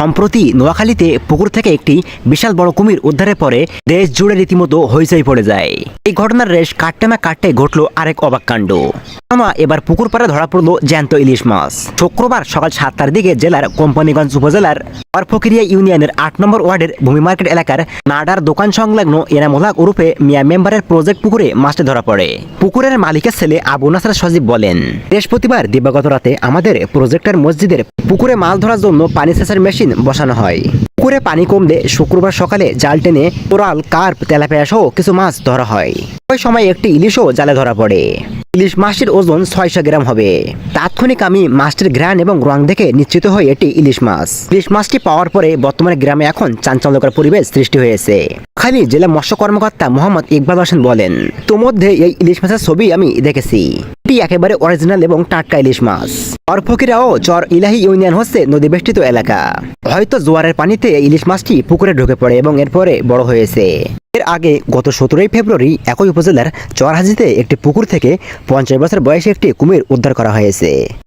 সম্প্রতি নোয়াখালীতে পুকুর থেকে একটি বিশাল বড় কুমির উদ্ধারের পরে দেশ জুড়ে রীতিমতো হইচই পড়ে যায়। এই ঘটনার রেশ কাটতে না কাটতে ঘটলো আরেক অবাক কাণ্ড। এবার পুকুর পাড়ে ধরা পড়ল জ্যান্ত ইলিশ মাছ। শুক্রবার সকাল সাতটার দিকে জেলার কোম্পানিগঞ্জ উপজেলার অরফকিরিয়া ইউনিয়নের আট নম্বর ওয়ার্ডের ভূমি মার্কেট এলাকার নাডার দোকান সংলগ্ন এনামোলাক ওরূপে মিয়া মেম্বারের প্রজেক্ট পুকুরে মাছটি ধরা পড়ে। পুকুরের মালিকের ছেলে আবু নাসার সজীব বলেন, বৃহস্পতিবার দিবাগত রাতে আমাদের প্রজেক্টের মসজিদের পুকুরে মাছ ধরার জন্য পানি সেচার মেশিন বসানো হয়। পুকুরে পানি কমলে শুক্রবার সকালে জাল টেনে কোরাল, কার্প, তেলাপিয়া সহ কিছু মাছ ধরা হয়। ওই সময় একটি ইলিশও জালে ধরা পড়ে। ইলিশ মাছটির ওজন ছয়শো গ্রাম হবে। তাৎক্ষণিক আমি মাছটির ঘ্রাণ এবং রং দেখে নিশ্চিত হয়ে এটি ইলিশ মাছ। ইলিশ মাছটি পাওয়ার পরে বর্তমানে গ্রামে এখন চাঞ্চল্যকর পরিবেশ সৃষ্টি হয়েছে। খালি জেলা মৎস্য কর্মকর্তা মোহাম্মদ ইকবাল হোসেন বলেন তোমধ্যে এই ইলিশ মাছের ছবি আমি দেখেছি। এটি একেবারে অরিজিনাল এবং টাটকা ইলিশ মাছ। অরফকিরা ও চর ইলাহি ইউনিয়ন হচ্ছে নদী বেষ্টিত এলাকা। হয়তো জোয়ারের পানিতে ইলিশ মাছটি পুকুরে ঢুকে পড়ে এবং এরপরে বড় হয়েছে। এর আগে গত সতেরোই ফেব্রুয়ারি একই উপজেলার চরহাজিতে একটি পুকুর থেকে পঞ্চাশ বছর বয়সে একটি কুমির উদ্ধার করা হয়েছে।